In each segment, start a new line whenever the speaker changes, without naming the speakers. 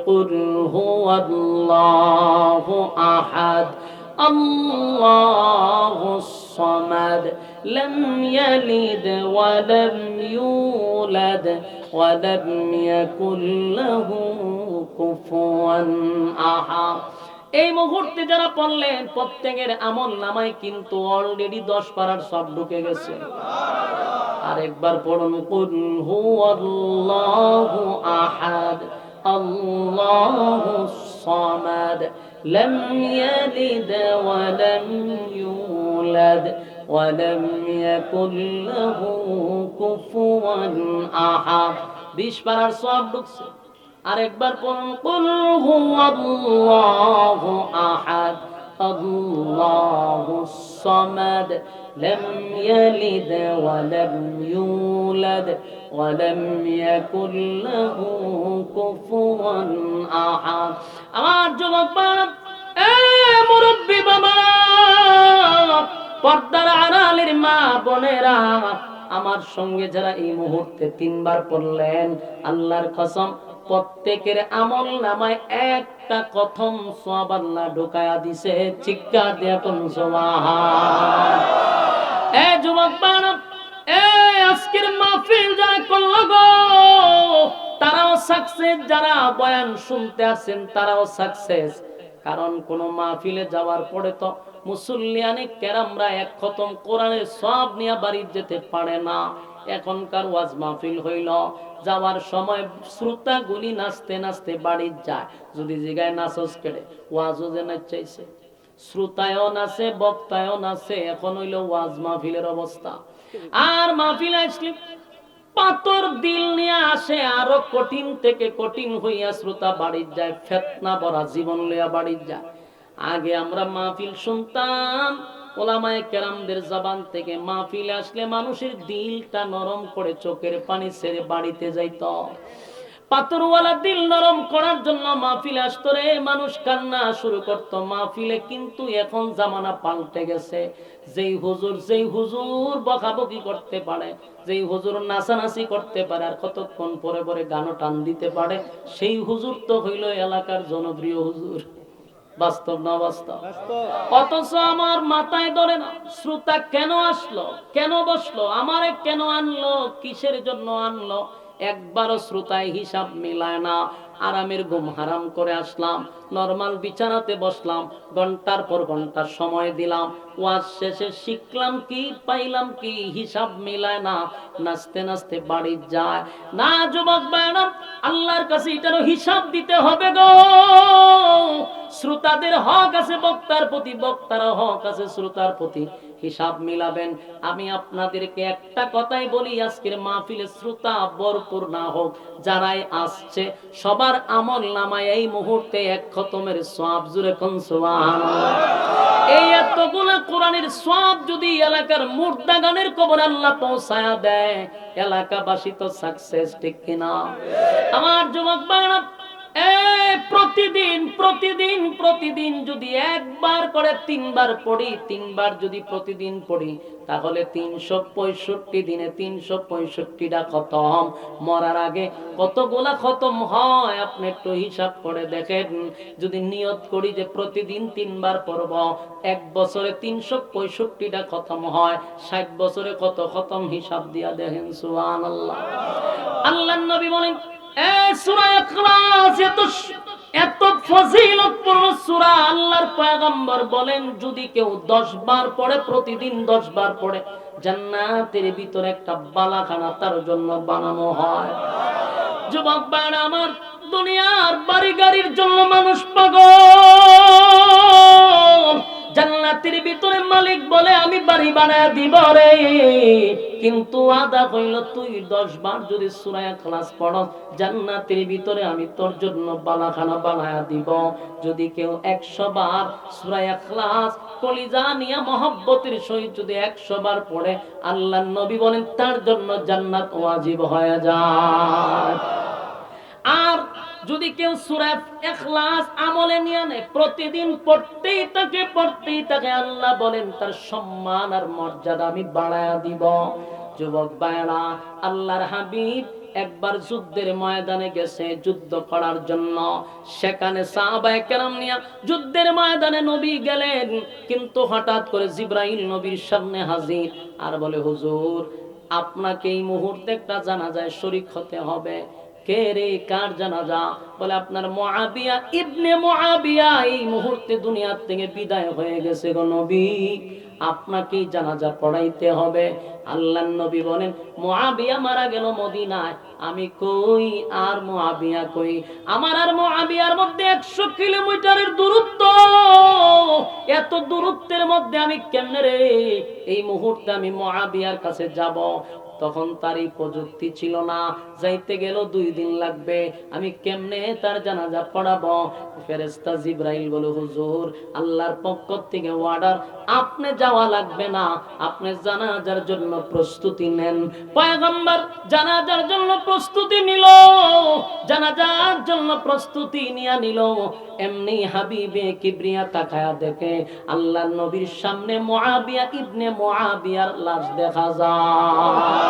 قل هو الله أحد الله الصمد لم يلد ولم يولد ولم يكن له كفوا أحد এই মুহূর্তে যারা পড়লেন প্রত্যেকের আমল নামায় কিন্তু অলরেডি দশ পারার সব ঢুকে গেছে আরেকবার পড়ুন কুল হুয়াল্লাহু আহাদ আল্লাহু সামাদ لم يلد ولم يولد ولم يكن له كفوا احد বিশ পারার সব ঢুকছে আরেকবার পড়ুন কুল হুয়াল্লাহু আহাদ আল্লাহু সামাদ لم يلد ولم يولد ولم يكن له كفوا احد আমার যুবক বাবা এ মুরব্বী বাবা পর্দার আড়ালের মা বোনেরা আমার সঙ্গে যারা এই মুহূর্তে তিনবার পড়লেন আল্লাহর কসম প্রত্যেকের আমল নামায় একটা কথম সব আল্লাহ ঢুকায়া দিছে চিৎকার দিয়া কোন এ যুবক বানব সাকসেস যারা বয়ান শুনতে আসেন, তারাও সাকসেস কারণ কোন মাহফিলে যাওয়ার পরে তো মুসল্লিয়ানে কেরামরা এক খতম কোরআনের সব নিয়ে বাড়ি যেতে পারে না। এখনকার ওয়াজ মাহফিল হইল, যাওয়ার সময় শ্রোতা গুলি নাচতে নাচতে বাড়ি যায়। যদি জিগায় নাচস কেড়ে, ওয়াজও যে নাচাইছে। শ্রোতায়ও নাচে, বক্তায়ও নাচে, এখন হইল ওয়াজ মাহফিলের অবস্থা। আর মাহফিল আসলে পাতর দিল নিয়ে আসে, আরও কঠিন থেকে কঠিন হইয়া শ্রোতা বাড়ির যায়, ফেতনা ভরা জীবন লইয়া বাড়ির যায়। আগে আমরা মাহফিল শুনতাম, ওলামায় কেরামদের জবান থেকে মাহফিল আসলে মানুষের দিলটা নরম করে চোখের পানি সেরে বাড়িতে যাইত। পাথরওয়ালা দিল নরম করার জন্য মাহফিল আসতো রে মানুষ কান্না শুরু করতো। মাহফিলে কিন্তু এখন জামানা পাল্টে গেছে। যেই হুজুর যেই হুজুর বকাবকি করতে পারে যেই হুজুর নাচানাচি করতে পারে আর কতক্ষণ পরে পরে গানও টান দিতে পারে সেই হুজুর তো হইল এলাকার জনপ্রিয় হুজুর। বাস্তব না বাস্তব? অথচ আমার মাথায় ধরে না শ্রোতা কেন আসলো কেন বসল আমারে কেন আনলো কিসের জন্য আনলো একবারও শ্রোতায় হিসাব মিলায় না। আরামের ঘুম হারাম করে আসলাম। নরমাল বিছানাতে বসলাম। ঘণ্টার পর ঘণ্টা সময় দিলাম। ওয়াজ শেষে শিখলাম কি, পাইলাম কি, হিসাব মিলায় না। নাচতে নাচতে বাড়ি যায়। না যুবক বায়না, আল্লাহর কাছে এটারও হিসাব দিতে হবে গো। শ্রোতাদের হক আছে, বক্তার প্রতি বক্তার হক আছে, শ্রোতার প্রতি। হিসাব মিলাবেন। আমি আপনাদেরকে একটা কথাই বলি, আজকের মাহফিলে শ্রোতা ভরপুর না হোক, যারাই আসছে, সবার আমল নামায় এই মুহূর্তে এক খতমের সওয়াব জুড়ে কোন এই এতগুলো কোরআনের সওয়াব যদি এলাকার মুর্দা গানের কবর আল্লাহ পৌঁছায়া দেয়, এলাকাবাসী তো সাকসেস ঠিক কিনা? আমার যুবক এই প্রতিদিন প্রতিদিন প্রতিদিন যদি একবার করে তিনবার পড়ি, তিনবার যদি প্রতিদিন পড়ি, তাহলে তিনশো পঁয়ষট্টি দিনে তিনশো পঁয়ষট্টিটা খতম। মরার আগে কতগুলা খতম হয়, আপনি একটু হিসাব করে দেখেন। যদি নিয়ত করি যে প্রতিদিন তিনবার পড়ব, এক বছরে তিনশো পঁয়ষট্টিটা খতম হয়, ষাট বছরে কত খতম হিসাব দিয়া দেখেন সুহান আল্লাহ আল্লাহ নবী বলেন এত ফজিলতপূর্ণ সূরা আল্লাহর পয়গম্বর বলেন, যদি কেউ 10 বার পড়ে, প্রতিদিন 10 বার পড়ে, জান্নাতের ভিতরে একটা বালাখানা তার জন্য বানানো হয়। যুবক বান আমার, দুনিয়ার বাড়ি গাড়ির জন্য মানুষ পাগল। জান্নাতের ভিতরে মালিক বলে আমি বাড়ি বানায় দিব রে। কিন্তু আদা হইল তুই দশ বার যদি সুরায়া ক্লাস পড়ো জান্নাতের ভিতরে আমি তোর জন্য বালাখানা বানায়া দিব। যদি কেউ একশো বার সুরায়া ক্লাস কলিজা নিয়া মহব্বতের সহিত যদি একশো বার পড়ে আল্লাহ নবী বলেন, তার জন্য জান্নাত ওয়াজিব হয়ে যায়। আর যদি কেউ সুরা এখলাস, আমলে নিয়ে নেয়, প্রতিদিন পড়তেই তাকে পড়তেই তাকে আল্লাহ বলেন, তার সম্মান আর মর্যাদা আমি বাড়ায়া দিব। যুবক বায়না আল্লাহর হাবিব একবার যুদ্ধের ময়দানে গেছে, যুদ্ধ করার জন্য। সেখানে যুদ্ধের ময়দানে নবী গেলেন, কিন্তু হঠাৎ করে জিব্রাইল নবীর সামনে হাজির আর বলে, হুজুর, আপনাকে এই মুহূর্তে একটা জানাজায় শরিক হতে হবে। মারা গেল মদিনায়। আমি কই, আর মুআবিয়া কই? আমার আর মুআবিয়ার মধ্যে 100 কিলোমিটারের দূরত্ব। এত দূরত্বের মধ্যে আমি কেমনে রে? এই মুহূর্তে আমি মুআবিয়ার কাছে যাব। তখন তার এই প্রযুক্তি ছিল না। যাইতে গেল দুই দিন লাগবে। আমি কেমনে তার জানাজা পড়াবো? ফেরেস্তা জিব্রাইল বলে, হুজুর, আল্লাহর পক্ষ থেকে অর্ডার আপনি যাওয়া লাগবে না। আপনি জানাজার জন্য প্রস্তুতি নেন। পয়গম্বর জানাজার জন্য প্রস্তুতি নিল। জানাজার জন্য প্রস্তুতি নিয়ে নিল। এমনি হাবিবে কিবরিয়া তাকায়া দেখে আল্লাহ নবীর সামনে মুআবিয়া ইবনে মুআবিয়ার লাশ দেখা যায়।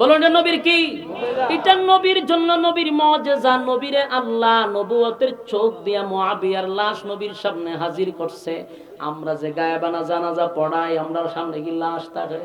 বলুন নবীর কি? এটা নবীর জন্য নবীর মজেজা, নবীরে আল্লাহ নবুয়তের চোখ দিয়া মুআবিয়ার লাশ নবীর সামনে হাজির করছে। আমরা যে গায়েবানা জানাজা পড়াই, আমরা সামনে কি লাশ থাকে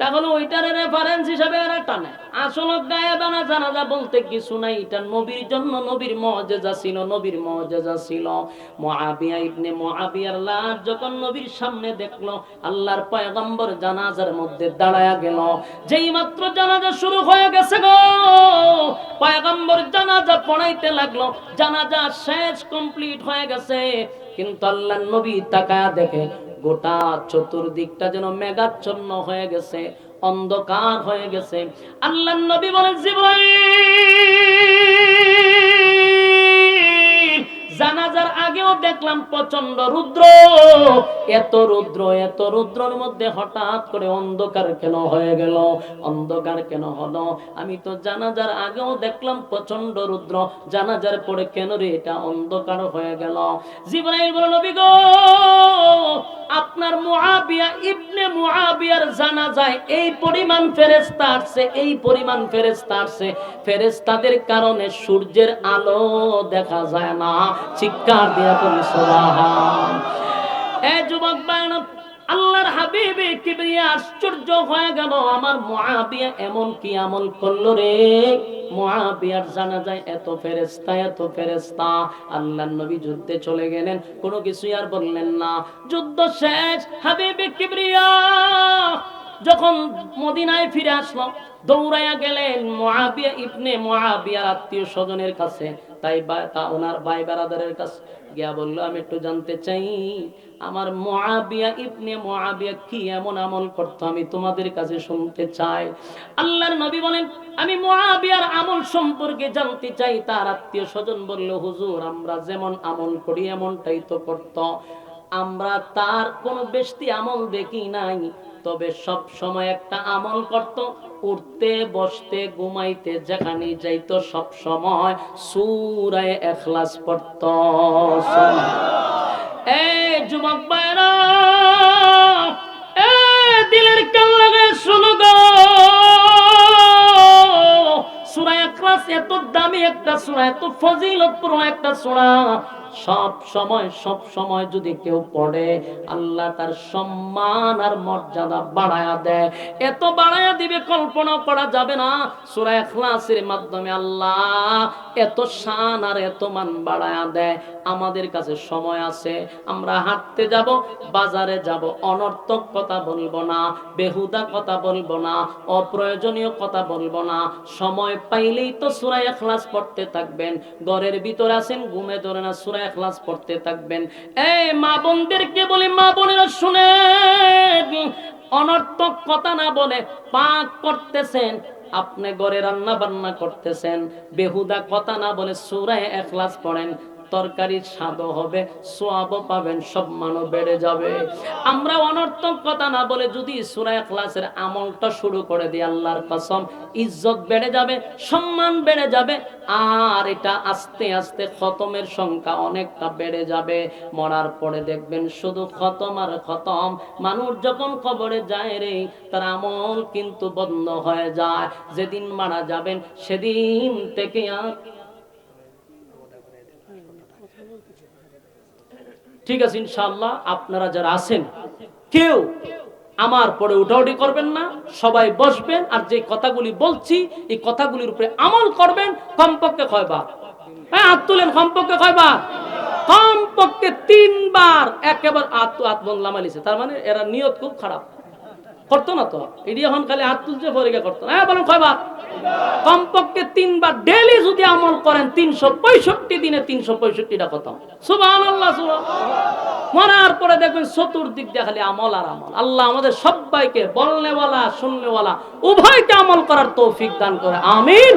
তাহলে ওইটার রেফারেন্স হিসাবে এরা টানে। আসলে গায়েবানা জানাজা বলতে কিছু নাই, এটা নবীর জন্য নবীর মজেজা ছিল, নবীর মজেজা ছিল। ইবনে লাশ যখন নবীর সামনে দেখল, আল্লাহর পয়গম্বর জানাজার মধ্যে দাঁড়ায়া গেল। যেই মাত্র জানাজা শুরু হয়ে গেছে গো, পয়গম্বর জানাজা পড়াইতে লাগল। জানাজা শেষ কমপ্লিট হয়ে গেছে। কিন্তু আল্লাহ নবী তাকায়া দেখে গোটা চতুর্দিকটা যেন মেঘাচ্ছন্ন হয়ে গেছে, অন্ধকার হয়ে গেছে। আল্লাহ নবী বলেন, জিব্রাইল! জানাজার আগেও দেখলাম প্রচণ্ড রুদ্র। এত রুদ্র, এত রুদ্রর মধ্যে হঠাৎ করে অন্ধকার কেন হয়ে গেল? অন্ধকার কেন হলো? আমি তো জানাজার আগেও দেখলাম প্রচণ্ড রুদ্র। জানাজার পরে কেন রে এটা অন্ধকার হয়ে গেল? জিব্রাইল বলল, নবী গো আপনার মুআবিয়া ইবনে মুআবিয়ার জানাজায় এই পরিমাণ ফেরেশতা আসছে, এই পরিমাণ ফেরেশতা আসছে। ফেরেশতাদের কারণে সূর্যের আলো দেখা যায় না। চিৎকার দিয়া তুমি সুবহান এ যুবক বায়না আল্লাহর হাবিবে কিবরিয়া আশ্চর্য হয়ে গেল, আমার মুআবিয়া এমন কি আমল করল রে? মহাবিয়ার জানা যায় এত ফেরেস্তা এত ফেরেশতা। আল্লাহর নবী যুদ্ধে চলে গেলেন, কোনো কিছুই আর বললেন না। যুদ্ধ শেষ, হাবিবে কিবরিয়া যখন মদিনায় ফিরে আসলো দৌড়াইয়া গেলেন মুআবিয়া ইবনে মুআবিয়ার আত্মীয় স্বজনের কাছে। তাই তা ওনার ভাই বারাদারের কাছে গিয়া বলল, আমি একটু জানতে চাই, আমার মুআবিয়া ইবনে মুআবিয়া কি এমন আমল করতো আমি তোমাদের কাছে শুনতে চাই? আল্লাহর নবী বলেন, আমি মহাবিয়ার আমল সম্পর্কে জানতে চাই। তার আত্মীয় স্বজন বলল, হুজুর, আমরা যেমন আমল করি, এমনটাই তো করতো। আমরা তার কোনো বেশি আমল দেখি নাই। তবে সব সময় একটা আমল করত, উঠতে, বসতে, ঘুমাইতে, যেখানে যাইতো সব সময় সুরায় এখলাস পড়ত। এ যুবক এ দিলের কান লাগে গো। সূরা ইখলাস এত দামি একটা সূরা এত ফজিলতপূর্ণ একটা সূরা সব সময় সব সময় যদি কেউ পড়ে, আল্লাহ তার সম্মান আর মর্যাদা বাড়ায়া দেয়। এত বাড়ায়া দিবে কল্পনা করা যাবে না। সূরা ইখলাসের মাধ্যমে আল্লাহ এত শান আর এত মান বাড়ায়া দেয়। আমাদের কাছে সময় আছে, আমরা হাঁটতে যাব, বাজারে যাব, অনর্থক কথা বলব না, বেহুদা কথা বলব না, অপ্রয়োজনীয় কথা বলব না। সময় পাইলেই তো সূরা ইখলাস পড়তে থাকবেন। ঘরের ভিতর আছেন, ঘুমে ধরে না, সূরা ইখলাস পড়তে থাকবেন। এই মা বোনদেরকে বলি, মা বোনেরা শুনে অনর্থক কথা না বলে পাক করতেছেন, আপনি ঘরে রান্না বান্না করতেছেন, বেহুদা কথা না বলে সুরায় এখলাস পড়েন। তরকারির স্বাদও হবে, সোয়াবও পাবেন সম্মানও বেড়ে যাবে। আমরা অনর্থক কথা না বলে যদি সুরায় ক্লাসের আমলটা শুরু করে দিই, আল্লাহর কসম, ইজ্জত বেড়ে যাবে, সম্মান বেড়ে যাবে, আর এটা আস্তে আস্তে খতমের সংখ্যা অনেকটা বেড়ে যাবে। মরার পরে দেখবেন শুধু খতম আর খতম। মানুষ যখন কবরে যায় রে, তার আমল কিন্তু বন্ধ হয়ে যায়। যেদিন মারা যাবেন, সেদিন থেকে আর ঠিক আছে, ইনশাআল্লাহ, আপনারা যারা আছেন, কেউ আমার পরে উঠাউটি করবেন না, সবাই বসবেন, আর যে কথাগুলি বলছি, এই কথাগুলির উপরে আমল করবেন, কমপক্ষে কয়বার? হ্যাঁ হাত তুলেন, কমপক্ষে কয়বার? কমপক্ষে তিনবার, একেবারে আত আত বংলাম আলিছে তার মানে এরা নিয়ত খুব খারাপ। করতো না তো? এটি এখন খালি হাত তুলছে পরীক্ষা করতো হ্যাঁ বলেন কয়বার কমপক্ষে তিনবার ডেলি যদি আমল করেন, তিনশো পঁয়ষট্টি দিনে তিনশো পঁয়ষট্টিটা খতম। সুবাহ আল্লাহ মরার পরে দেখবেন চতুর্দিক দিয়ে খালি আমল আর আমল। আল্লাহ আমাদের সবাইকে বলনেওয়ালা, শুননেওয়ালা, উভয়কে আমল করার তৌফিক দান করে। আমিন।